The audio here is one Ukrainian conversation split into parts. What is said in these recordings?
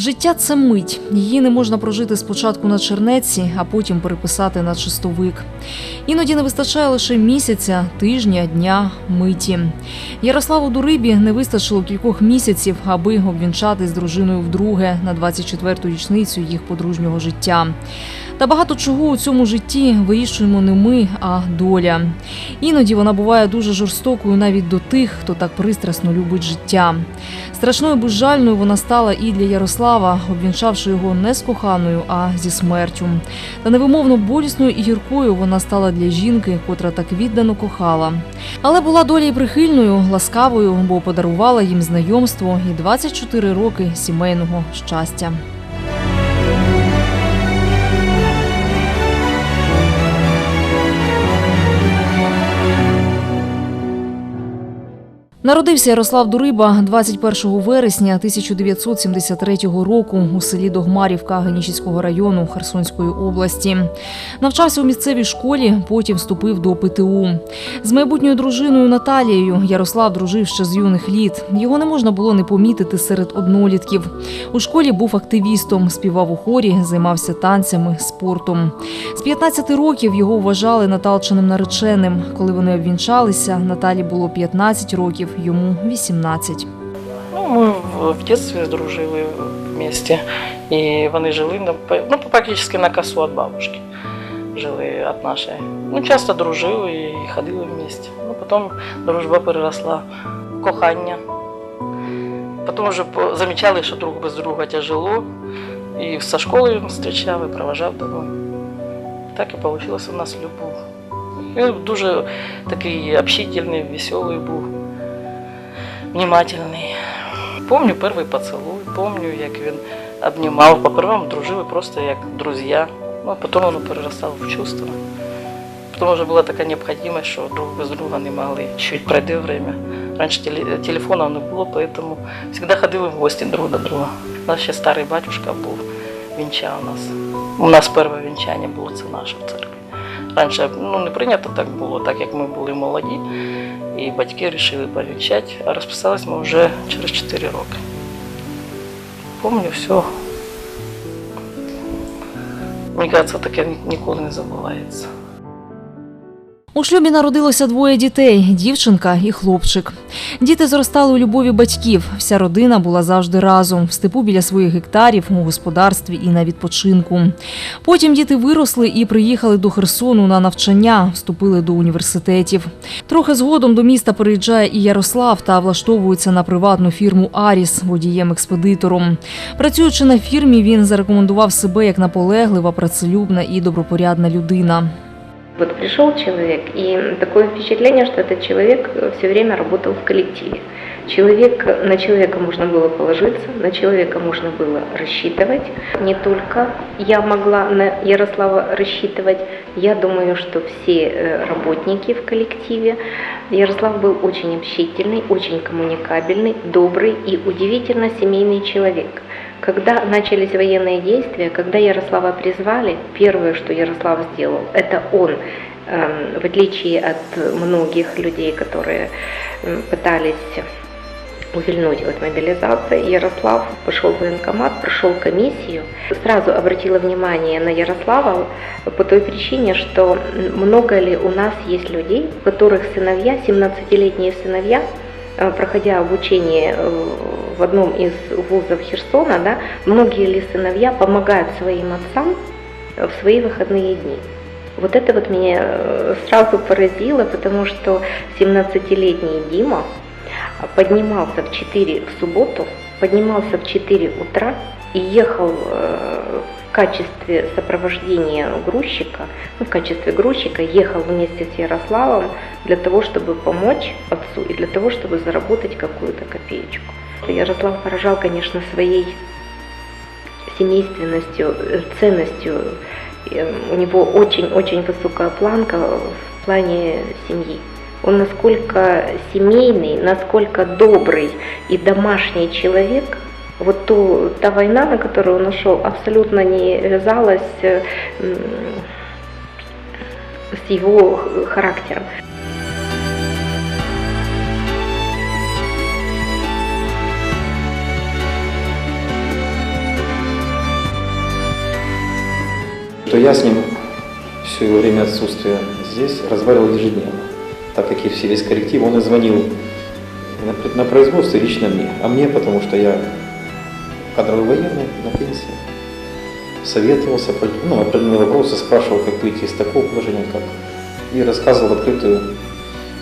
Життя це мить. Її не можна прожити спочатку на чернеці, а потім переписати на чистовик. Іноді не вистачає лише місяця, тижня, дня, миті. Ярославу Дурибі не вистачило кількох місяців, аби обвінчати з дружиною вдруге на 24-ту річницю їх подружнього життя. Та багато чого у цьому житті вирішуємо не ми, а доля. Іноді вона буває дуже жорстокою навіть до тих, хто так пристрасно любить життя. Страшною безжальною вона стала і для Ярослава, обвінчавши його не з коханою, а зі смертю. Та невимовно болісною і гіркою вона стала для жінки, котра так віддано кохала. Але була доля й прихильною, ласкавою, бо подарувала їм знайомство і 24 роки сімейного щастя. Народився Ярослав Дуриба 21 вересня 1973 року у селі Догмарівка Генічіського району Херсонської області. Навчався у місцевій школі, потім вступив до ПТУ. З майбутньою дружиною Наталією Ярослав дружив ще з юних літ. Його не можна було не помітити серед однолітків. У школі був активістом, співав у хорі, займався танцями, спортом. З 15 років його вважали Наталчиним нареченим. Коли вони обвінчалися, Наталі було 15 років, йому 18. Ну, ми в, в дитинстві дружили вместе. І вони жили ну, практично на косу від бабушки. Жили від нашої. Ну, часто дружили і ходили вместе. Ну, потім дружба переросла в кохання. Потім вже замічали, що друг без друга тяжело. І со школи він зустрічав і проважав домой. Так і вийшла у нас любов. Він дуже такий общительний, веселий був, внимательний. Помню перший поцілуй, помню, як він обнімав. По-першому дружили просто як друзі. Ну, а потім воно переростало в чувства. Потім вже була така необхідність, що друг без друга не могли. Чуть пройде время. Раніше теле- не було, тому завжди ходили в гості друг до друга. У нас ще старий батюшка був, вінчав нас. У нас перше вінчання було це наше в церкві. Раніше ну, не прийнято так було, так як ми були молоді, і батьки вирішили повінчати, а розписались ми вже через 4 роки. Помню все. Мені кажется, таке ні- ніколи не забувається. У шлюбі народилося двоє дітей дівчинка і хлопчик. Діти зростали у любові батьків. Вся родина була завжди разом в степу біля своїх гектарів, у господарстві і на відпочинку. Потім діти виросли і приїхали до Херсону на навчання, вступили до університетів. Трохи згодом до міста переїжджає і Ярослав та влаштовується на приватну фірму Аріс водієм-експедитором. Працюючи на фірмі, він зарекомендував себе як наполеглива, працелюбна і добропорядна людина. Вот пришел человек, и такое впечатление, что этот человек все время работал в коллективе. Человек, на человека можно было положиться, на человека можно было рассчитывать. Не только я могла на Ярослава рассчитывать, я думаю, что все э, работники в коллективе. Ярослав был очень общительный, очень коммуникабельный, добрый и удивительно семейный человек. Когда начались военные действия, когда Ярослава призвали, первое, что Ярослав сделал, это он, эм, в отличие от многих людей, которые м, пытались увильнуть от мобилизации, Ярослав пошел в военкомат, прошел комиссию. Сразу обратила внимание на Ярослава по той причине, что много ли у нас есть людей, у которых сыновья, 17-летние сыновья, проходя обучение э, в одном из вузов Херсона, да, многие ли сыновья помогают своим отцам э, в свои выходные дни. Вот это вот меня э, сразу поразило, потому что 17-летний Дима поднимался в 4 в субботу, поднимался в 4 утра и ехал э, в качестве сопровождения грузчика, ну, в качестве грузчика ехал вместе с Ярославом для того, чтобы помочь отцу и для того, чтобы заработать какую-то копеечку. Ярослав поражал, конечно, своей семейственностью, э, ценностью. Э, У него очень-очень высокая планка в плане семьи. Он насколько семейный, насколько добрый и домашний человек, Вот ту, та война, на которую он ушел, абсолютно не вязалась э, с его характером. Что я с ним все его время отсутствия здесь разговаривал ежедневно. Так как и весь коллектив, он и звонил на, на производстве лично мне, а мне, потому что я кадровый военный на пенсии, советовался, ну, определенные вопросы, спрашивал, как выйти из такого положения, как и рассказывал открытую,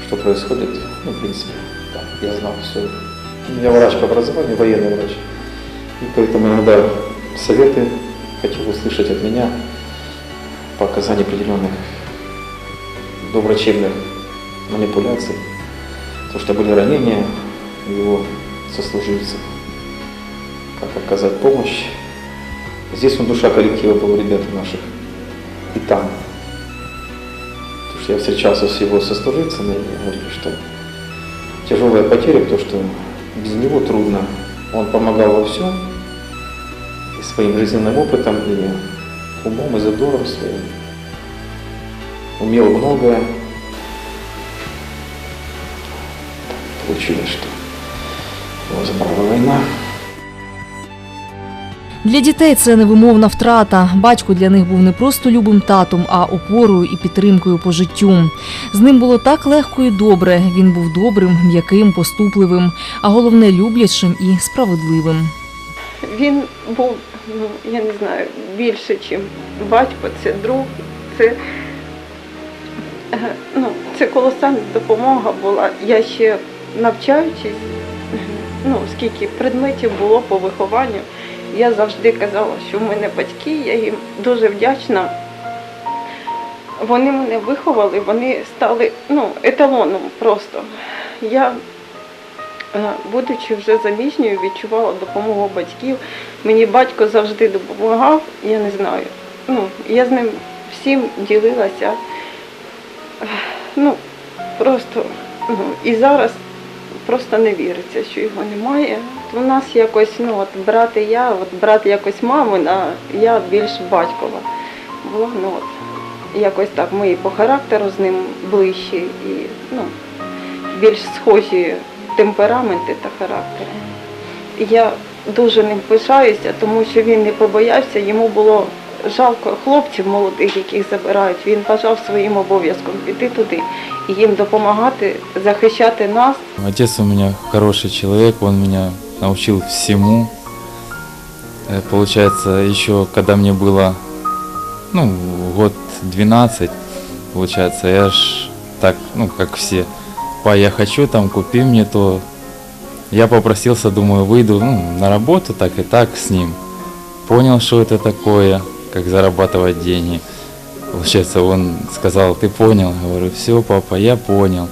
что происходит. Ну, в принципе, да, я знал все. Я врач по образованию, военный врач. И поэтому иногда советы хотел услышать от меня по оказанию определенных доврачебных манипуляций. То, что были ранения у его сослуживцев. Как оказать помощь. Здесь он душа коллектива был, ребята наших. И там. Потому что я встречался с его сослуживцами и говорили, что тяжелая потеря, то, что без него трудно. Он помогал во всем, и своим жизненным опытом, и умом, и задором своим. Умел многое. Получилось, что его забрала война. Для дітей це невимовна втрата. Батько для них був не просто любим татом, а опорою і підтримкою по життю. З ним було так легко і добре. Він був добрим, м'яким, поступливим, а головне люблячим і справедливим. Він був, ну я не знаю, більше, ніж батько, це друг, це, е, ну, це колосальна допомога була. Я ще навчаючись, ну, скільки предметів було по вихованню, я завжди казала, що в мене батьки, я їм дуже вдячна. Вони мене виховали, вони стали ну, еталоном просто. Я Е, Будучи вже заміжньою, відчувала допомогу батьків. Мені батько завжди допомагав, я не знаю. Ну, я з ним всім ділилася. Ну, просто, ну, і зараз просто не віриться, що його немає. У нас якось, ну, от брат і я, от брат якось мамин, а я більш батькова. Була, ну, от, якось так, ми і по характеру з ним ближчі, і, ну, більш схожі темпераменти та характери. Я дуже ним пишаюся, тому що він не побоявся, йому було жалко хлопців молодих, яких забирають. Він бажав своїм обов'язком піти туди і їм допомагати, захищати нас. Отец у меня хороший человек, он меня научил всему. Э, Получается, еще когда мне было, ну, год 12, получается, я ж так, ну, как все, па, я хочу там, купи мне то. Я попросился, думаю, выйду ну, на работу так и так с ним. Понял, что это такое, как зарабатывать деньги. Получается, он сказал, ты понял? Говорю, все, папа, я понял.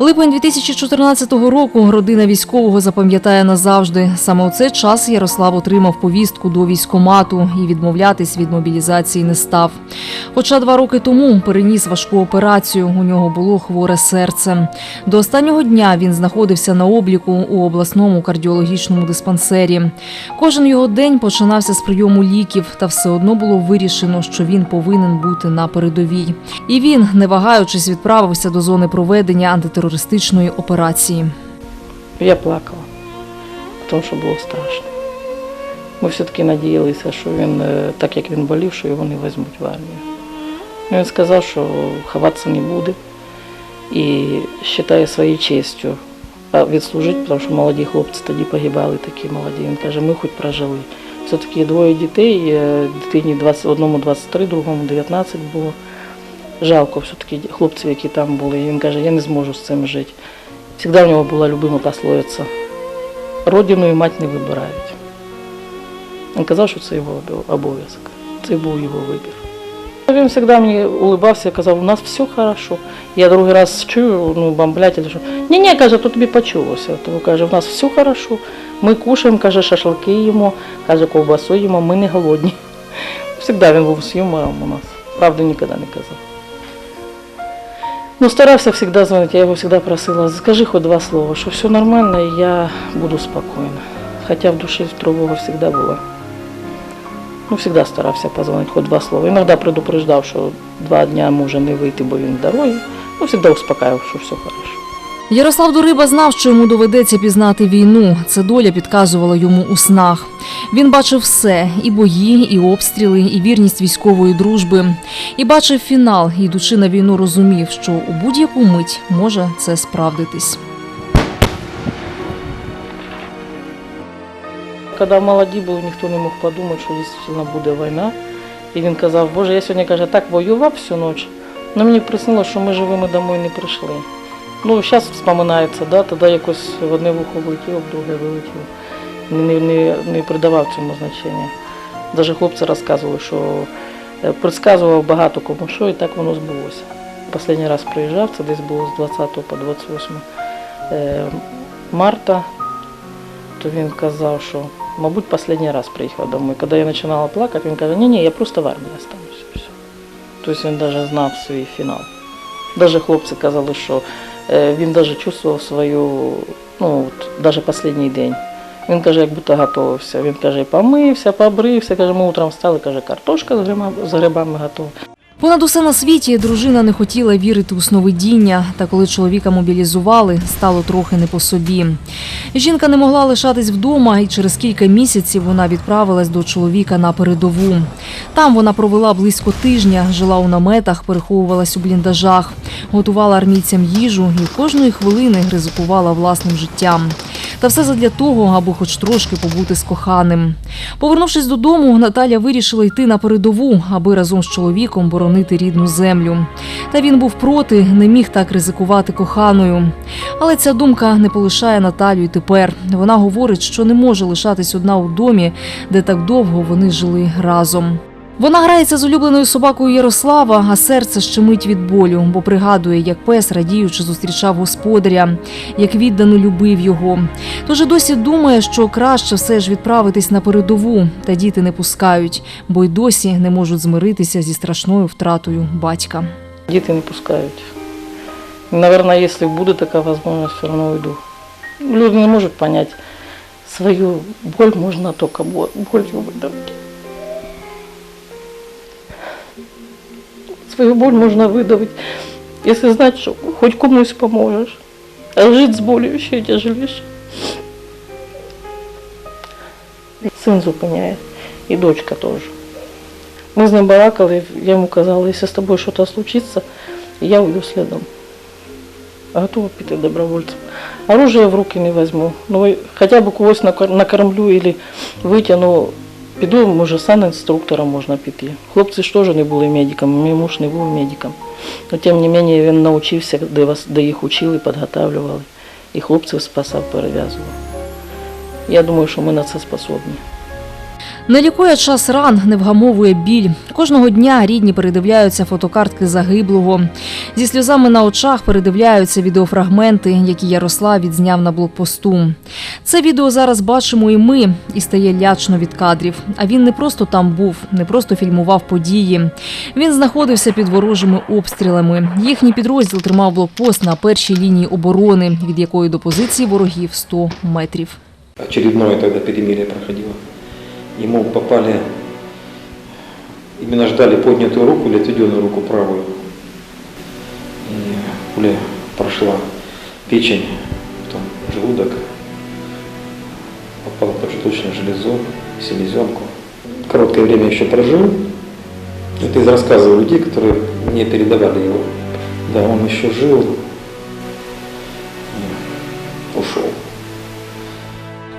Липень 2014 року родина військового запам'ятає назавжди. Саме у цей час Ярослав отримав повістку до військомату і відмовлятись від мобілізації не став. Хоча два роки тому переніс важку операцію, у нього було хворе серце. До останнього дня він знаходився на обліку у обласному кардіологічному диспансері. Кожен його день починався з прийому ліків, та все одно було вирішено, що він повинен бути на передовій. І він, не вагаючись, відправився до зони проведення антитерористичної операції. Я плакала, тому що було страшно. Ми все-таки надіялися, що він, е, так як він болів, що його не візьмуть в армію. Ну, Він сказав, що ховатися не буде і вважає своєю честю відслужити, тому що молоді хлопці тоді погибали, такі молоді. Він каже, ми хоч прожили. Все-таки двоє дітей, е, дитині 20, одному 23, другому 19 було. Жалко все-таки хлопців, які там були. І він каже, я не зможу з цим жити. Всегда у нього була любима пословиця. Родину і мать не вибирають. Він казав, що це його обов'язок. Це був його вибір. Він завжди мені улибався, казав, у нас все хорошо. Я другий раз чую, ну, бомблять, що ні, ні, каже, то тобі почулося. Тому каже, у нас все хорошо. Ми кушаємо, каже, шашлики їмо, каже, ковбасу їмо, ми не голодні. Завжди він був з юмором у нас. Правду ніколи не казав. Ну, старався завжди дзвонити, я його завжди просила, скажи хоч два слова, що все нормально, і я буду спокійна. Хоча в душі тривога завжди була. Ну, завжди старався позвонити хоч два слова. Іноді предупреждав, що два дні може не вийти, бо він в дорогі. Ну, завжди успокаював, що все хорошо. Ярослав Дуриба знав, що йому доведеться пізнати війну. Це доля підказувала йому у снах. Він бачив все: і бої, і обстріли, і вірність військової дружби. І бачив фінал, ідучи на війну, розумів, що у будь-яку мить може це справдитись. Коли молоді були, ніхто не мог подумати, що дійсно буде війна. І він казав, Боже, я сьогодні каже, так воював всю ніч, але мені приснилося, що ми живими домой не прийшли. Ну, зараз вспоминається, да, тоді якось в одне вухо влетіло, в друге вилетіло. Не, не, не, придавав цьому значення. Навіть хлопці розказували, що е, предсказував багато кому що, і так воно збулося. Останній раз приїжджав, це десь було з 20 по 28 е, марта, то він казав, що, мабуть, останній раз приїхав домой. Коли я починала плакати, він каже, ні-ні, я просто в армії остануся. Тобто він навіть знав свій фінал. Навіть хлопці казали, що е, він навіть чувствував свою, ну, от, навіть останній день. Він каже, як будто готувався. Він каже, помився, побрився, каже, ми утром встали, каже, картошка з грибами, з грибами готова. Понад усе на світі дружина не хотіла вірити у сновидіння, та коли чоловіка мобілізували, стало трохи не по собі. Жінка не могла лишатись вдома, і через кілька місяців вона відправилась до чоловіка на передову. Там вона провела близько тижня, жила у наметах, переховувалась у бліндажах, готувала армійцям їжу і кожної хвилини ризикувала власним життям. Та все задля того, аби хоч трошки побути з коханим. Повернувшись додому, Наталя вирішила йти на передову, аби разом з чоловіком боронити рідну землю. Та він був проти, не міг так ризикувати коханою. Але ця думка не полишає Наталю й тепер. Вона говорить, що не може лишатись одна у домі, де так довго вони жили разом. Вона грається з улюбленою собакою Ярослава, а серце щемить від болю, бо пригадує, як пес, радіючи, зустрічав господаря, як віддано любив його. Тож і досі думає, що краще все ж відправитись на передову, та діти не пускають, бо й досі не можуть змиритися зі страшною втратою батька. Діти не пускають. Наверное, если буде така возможность, все равно уйду. Люди не можуть понять, свою боль можно только бо- болью Свою боль можно выдавить, если знать, что хоть комусь поможешь. А жить с болью еще тяжелейше. Син зупиняє, і дочка теж. Ми з ним балакали, я йому казала, якщо з тобою щось случиться, я уйду слідом. Готова піти добровольцем. Оружие в руки не візьму. Ну, і хоча б когось накормлю або витягну. Піду, може, санінструктором можна піти. Хлопці ж теж не були медиками, мій муж не був медиком. Но тим не менше він навчився, де, вас, де їх учили, підготовлювали. І хлопців спасав, перев'язував. Я думаю, що ми на це способні. Не лікує час ран, не вгамовує біль. Кожного дня рідні передивляються фотокартки загиблого. Зі сльозами на очах передивляються відеофрагменти, які Ярослав відзняв на блокпосту. Це відео зараз бачимо і ми, і стає лячно від кадрів. А він не просто там був, не просто фільмував події. Він знаходився під ворожими обстрілами. Їхній підрозділ тримав блокпост на першій лінії оборони, від якої до позиції ворогів 100 метрів. Очередное тогда перемирие проходило. Ему попали, именно ждали поднятую руку или отведенную руку правую. И пуля прошла печень, потом желудок, попала под желудочную железу, селезенку. Короткое время еще прожил. Это из рассказов людей, которые мне передавали его. Да, он еще жил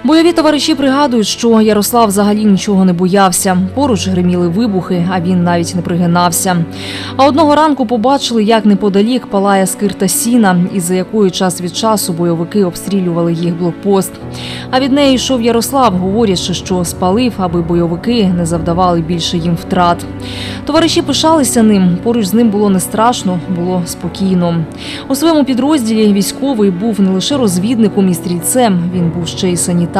Бойові товариші пригадують, що Ярослав взагалі нічого не боявся. Поруч гриміли вибухи, а він навіть не пригинався. А одного ранку побачили, як неподалік палає скирта сіна, із-за якої час від часу бойовики обстрілювали їх блокпост. А від неї йшов Ярослав, говорячи, що спалив, аби бойовики не завдавали більше їм втрат. Товариші пишалися ним. Поруч з ним було не страшно, було спокійно. У своєму підрозділі військовий був не лише розвідником і стрільцем, він був ще й санітаром.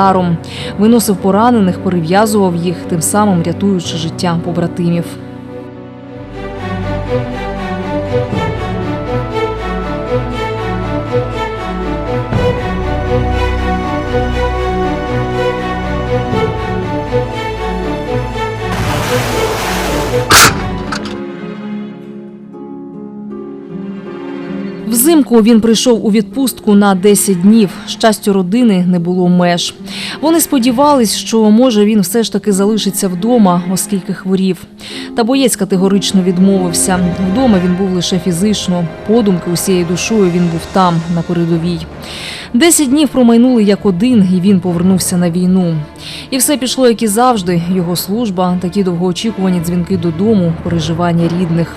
Виносив поранених, перев'язував їх, тим самим рятуючи життя побратимів. Взимку він прийшов у відпустку на 10 днів. Щастю родини не було меж. Вони сподівались, що може він все ж таки залишиться вдома, оскільки хворів. Та боєць категорично відмовився. Вдома він був лише фізично. Подумки усією душою він був там, на передовій. Десять днів промайнули як один, і він повернувся на війну. І все пішло, як і завжди. Його служба, такі довгоочікувані дзвінки додому, переживання рідних.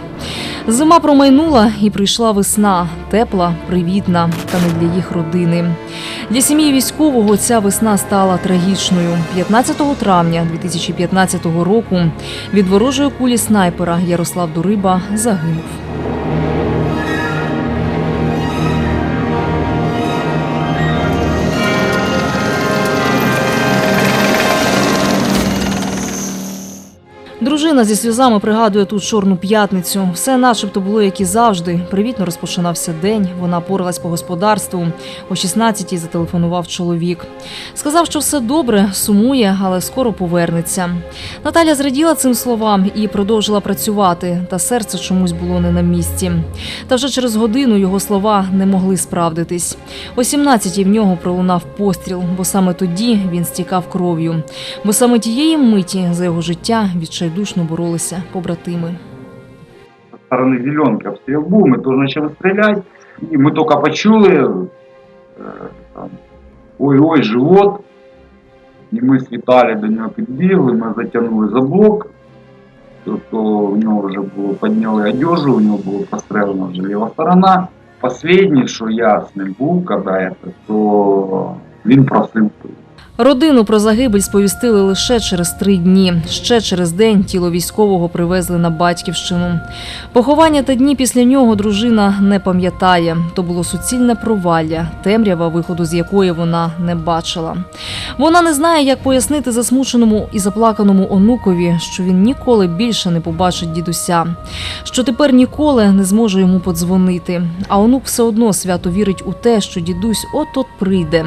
Зима промайнула і прийшла весна, тепла, привітна, та не для їх родини. Для сім'ї військового ця весна стала трагічною. 15 травня 2015 року від ворожої кулі снайпера Ярослав Дуриба загинув. Дружина зі сльозами пригадує тут чорну п'ятницю. Все начебто було як і завжди. Привітно розпочинався день. Вона поралась по господарству. О 16-й зателефонував чоловік. Сказав, що все добре, сумує, але скоро повернеться. Наталя зраділа цим словам і продовжила працювати, та серце чомусь було не на місці. Та вже через годину його слова не могли справдитись. О 17-й в нього пролунав постріл, бо саме тоді він стікав кров'ю. Бо саме тієї миті за його життя відчайдушно боролися побратими. со стороны зеленки обстрел був, ми теж почали стріляти, і ми тільки почули там, ой-ой, живот. І ми з Віталієм до нього підбігли, ми затягнули за блок, тобто у нього вже було підняли одежу, у нього було прострелена вже ліва сторона. Останнє, що я з ним був, коли це, то він просив. Родину про загибель сповістили лише через три дні. Ще через день тіло військового привезли на батьківщину. Поховання та дні після нього дружина не пам'ятає. То було суцільне провалля, темрява, виходу з якої вона не бачила. Вона не знає, як пояснити засмученому і заплаканому онукові, що він ніколи більше не побачить дідуся, що тепер ніколи не зможе йому подзвонити. А онук все одно свято вірить у те, що дідусь от-от прийде.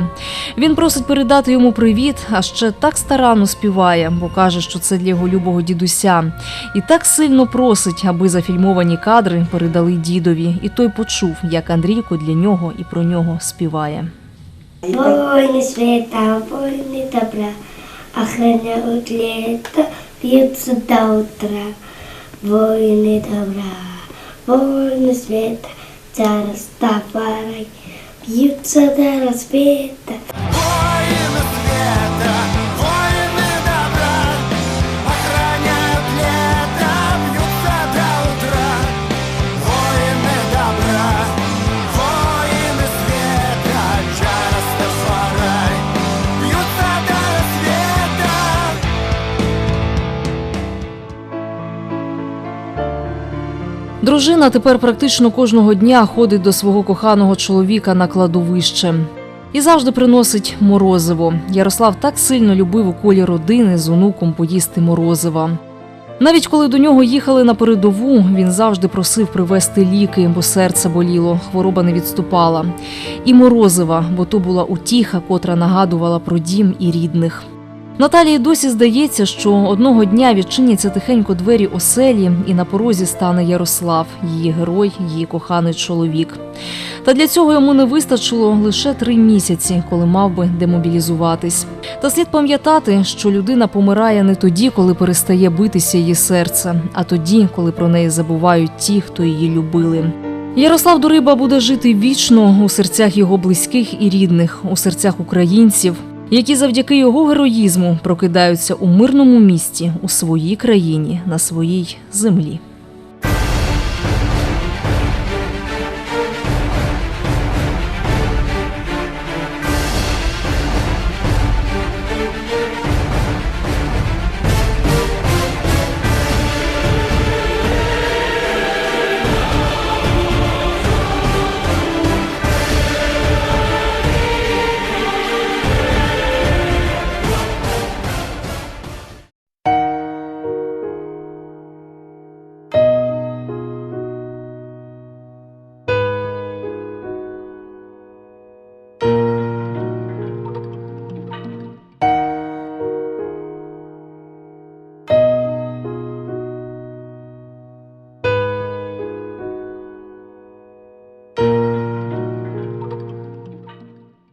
Він просить передати йому привіт, а ще так старанно співає, бо каже, що це для його любого дідуся. І так сильно просить, аби зафільмовані кадри передали дідові, і той почув, як Андрійко для нього і про нього співає. Войны света, войны добра, охраняют лето, бьются до утра. Войны добра, войны света, за Растафарой, бьются до рассвета. Дружина тепер практично кожного дня ходить до свого коханого чоловіка на кладовище. І завжди приносить морозиво. Ярослав так сильно любив у колі родини з онуком поїсти морозива. Навіть коли до нього їхали на передову, він завжди просив привезти ліки, бо серце боліло, хвороба не відступала. І морозива, бо то була утіха, котра нагадувала про дім і рідних. Наталії досі здається, що одного дня відчиняться тихенько двері оселі, і на порозі стане Ярослав, її герой, її коханий чоловік. Та для цього йому не вистачило лише три місяці, коли мав би демобілізуватись. Та слід пам'ятати, що людина помирає не тоді, коли перестає битися її серце, а тоді, коли про неї забувають ті, хто її любили. Ярослав Дуриба буде жити вічно у серцях його близьких і рідних, у серцях українців, які завдяки його героїзму прокидаються у мирному місті, у своїй країні, на своїй землі.